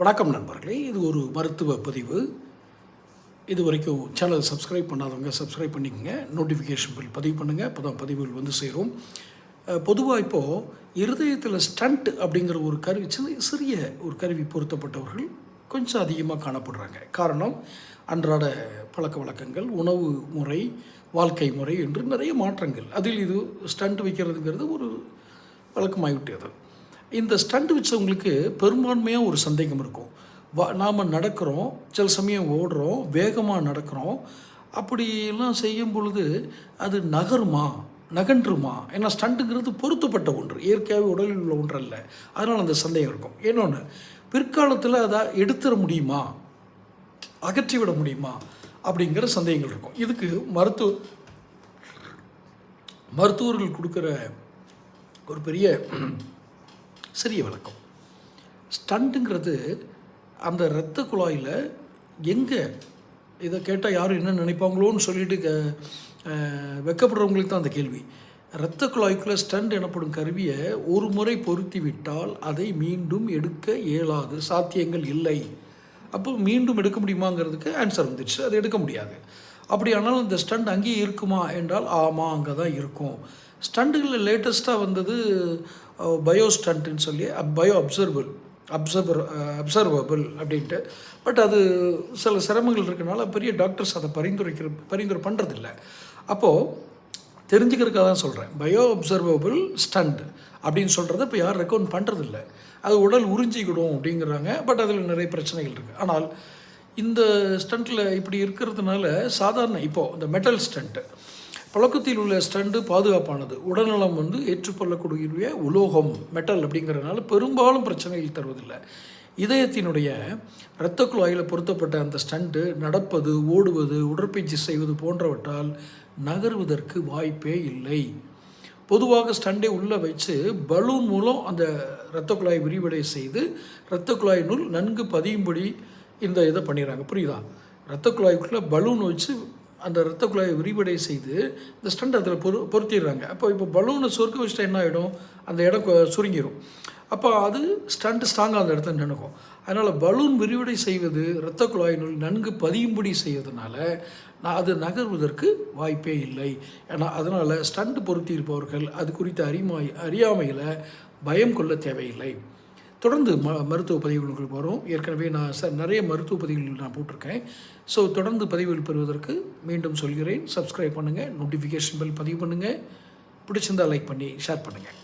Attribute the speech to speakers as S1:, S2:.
S1: வணக்கம் நண்பர்களே இது ஒரு மருத்துவ பதிவு. இது வரைக்கும் சேனல் சப்ஸ்கிரைப் பண்ணாதவங்க சப்ஸ்கிரைப் பண்ணிக்கோங்க. நோட்டிஃபிகேஷன் பில் பதிவு பண்ணுங்கள் அப்போ தான் பதிவுகள் வந்து சேரும். பொதுவாக இப்போது இருதயத்தில் ஸ்டண்ட் அப்படிங்கிற ஒரு கருவி சின்ன சிறிய ஒரு கருவி பொருத்தப்பட்டவர்கள் கொஞ்சம் அதிகமாக காணப்படுறாங்க. காரணம் அன்றாட பழக்க வழக்கங்கள் உணவு முறை வாழ்க்கை முறை என்று நிறைய மாற்றங்கள். அதில் இது ஸ்டண்ட் வைக்கிறதுங்கிறது ஒரு வழக்கமாகிவிட்டது இந்த ஸ்டண்ட் வச்சவங்களுக்கு பெரும்பான்மையாக ஒரு சந்தேகம் இருக்கும். வா நாம் நடக்கிறோம் சில சமயம் ஓடுறோம் வேகமாக நடக்கிறோம். அப்படிலாம் செய்யும் பொழுது அது நகருமா நகன்றுமா? ஏன்னா ஸ்டண்ட்டுங்கிறது பொருத்தப்பட்ட ஒன்று. இயற்கையாகவே உடலில் உள்ள ஒன்று அல்ல அதனால் அந்த சந்தேகம் இருக்கும். இன்னொன்று பிற்காலத்தில் அதை எடுத்துட முடியுமா? அகற்றி விட முடியுமா? அப்படிங்கிற சந்தேகங்கள் இருக்கும். இதுக்கு மருத்துவ மருத்துவர்கள் கொடுக்குற ஒரு பெரிய சிறிய விளக்கம். ஸ்டண்ட்டுங்கிறது அந்த இரத்த குழாயில் எங்கே இதை கேட்டால் யாரும் என்ன நினைப்பாங்களோன்னு சொல்லிட்டு க தான் அந்த கேள்வி. இரத்த குழாய்க்குள்ளே ஸ்டண்ட் எனப்படும் கருவியை ஒரு முறை பொருத்தி விட்டால் அதை மீண்டும் எடுக்க இயலாது சாத்தியங்கள் இல்லை. அப்போ மீண்டும் எடுக்க முடியுமாங்கிறதுக்கு ஆன்சர் வந்துடுச்சு. அது எடுக்க முடியாது. அப்படியானால் இந்த ஸ்டண்ட் அங்கேயே இருக்குமா என்றால் ஆமாம் அங்கே தான் இருக்கும். ஸ்டண்டுகளில் லேட்டஸ்ட்டாக வந்தது பயோ ஸ்டண்ட்டுன்னு சொல்லி பயோ அப்சர்வபிள் அப்சர்வர் அப்சர்வபிள் அப்படின்ட்டு. பட் அது சில சிரமங்கள் இருக்கனால பெரிய டாக்டர்ஸ் அதை பரிந்துரைக்கிற பரிந்துரை பண்ணுறதில்ல அப்போது தெரிஞ்சுக்கிறதுக்காக தான் சொல்கிறேன் பயோ அப்சர்வபிள் ஸ்டண்ட் அப்படின்னு சொல்கிறத இப்போ யாரும் ரெக்கமெண்ட் பண்ணுறதில்ல அது உடல் உறிஞ்சிக்கிடும் அப்படிங்கிறாங்க. பட் அதில் நிறைய பிரச்சனைகள் இருக்குது ஆனால் இந்த ஸ்டண்ட்டில் இப்படி இருக்கிறதுனால சாதாரண இப்போது இந்த மெட்டல் ஸ்டண்ட்டு பழக்கத்தில் உள்ள ஸ்டண்டு பாதுகாப்பானது. உடல்நலம் வந்து ஏற்றுக்கொள்ளக்கூடிய உலோகம் மெட்டல் அப்படிங்கிறதுனால பெரும்பாலும் பிரச்சனைகள் தருவதில்லை. இதயத்தினுடைய இரத்த குழாயில் பொருத்தப்பட்ட அந்த ஸ்டண்ட்டு நடப்பது ஓடுவது உடற்பயிற்சி செய்வது போன்றவற்றால் நகர்வதற்கு வாய்ப்பே இல்லை. பொதுவாக ஸ்டண்டை உள்ளே வச்சு பலூன் மூலம் அந்த இரத்த குழாய் விரிவடை செய்து இரத்த குழாயினுள் நன்கு பதியும்படி இந்த இதை பண்ணிடுறாங்க. புரியுதா? இரத்த குழாய்க்குள்ளே பலூன் வச்சு அந்த இரத்த குழாயை விரிவடை செய்து இந்த ஸ்டண்ட் அதில் பொரு பொருத்திடுறாங்க. அப்போ இப்போ பலூனை சொருக்க வச்சுட்டா என்ன ஆகிடும் அந்த இடம் சுருங்கிடும் அப்போ அது ஸ்டண்ட் ஸ்ட்ராங்காக அந்த இடத்துல நினைக்கும் அதனால் பலூன் விரிவடை செய்வது இரத்த குழாயினுள் நன்கு பதியும்படி செய்வதனால நான் அது நகர்வதற்கு வாய்ப்பே இல்லை. ஏன்னா அதனால் ஸ்டண்ட் பொருத்தி இருப்பவர்கள் அது குறித்த அறிமாய் அறியாமையில் பயம் கொள்ள தேவையில்லை. தொடர்ந்து ம மருத்துவ பதிவுகளுக்கு வரும். ஏற்கனவே நான் ச நிறைய மருத்துவ பதிவுகள் நான் போட்டிருக்கேன். ஸோ தொடர்ந்து பதிவுகள் பெறுவதற்கு மீண்டும் சொல்கிறேன். சப்ஸ்கிரைப் பண்ணுங்கள் நோட்டிஃபிகேஷன் பெல் பதிவு பண்ணுங்கள் பிடிச்சிருந்தா லைக் பண்ணி ஷேர் பண்ணுங்கள்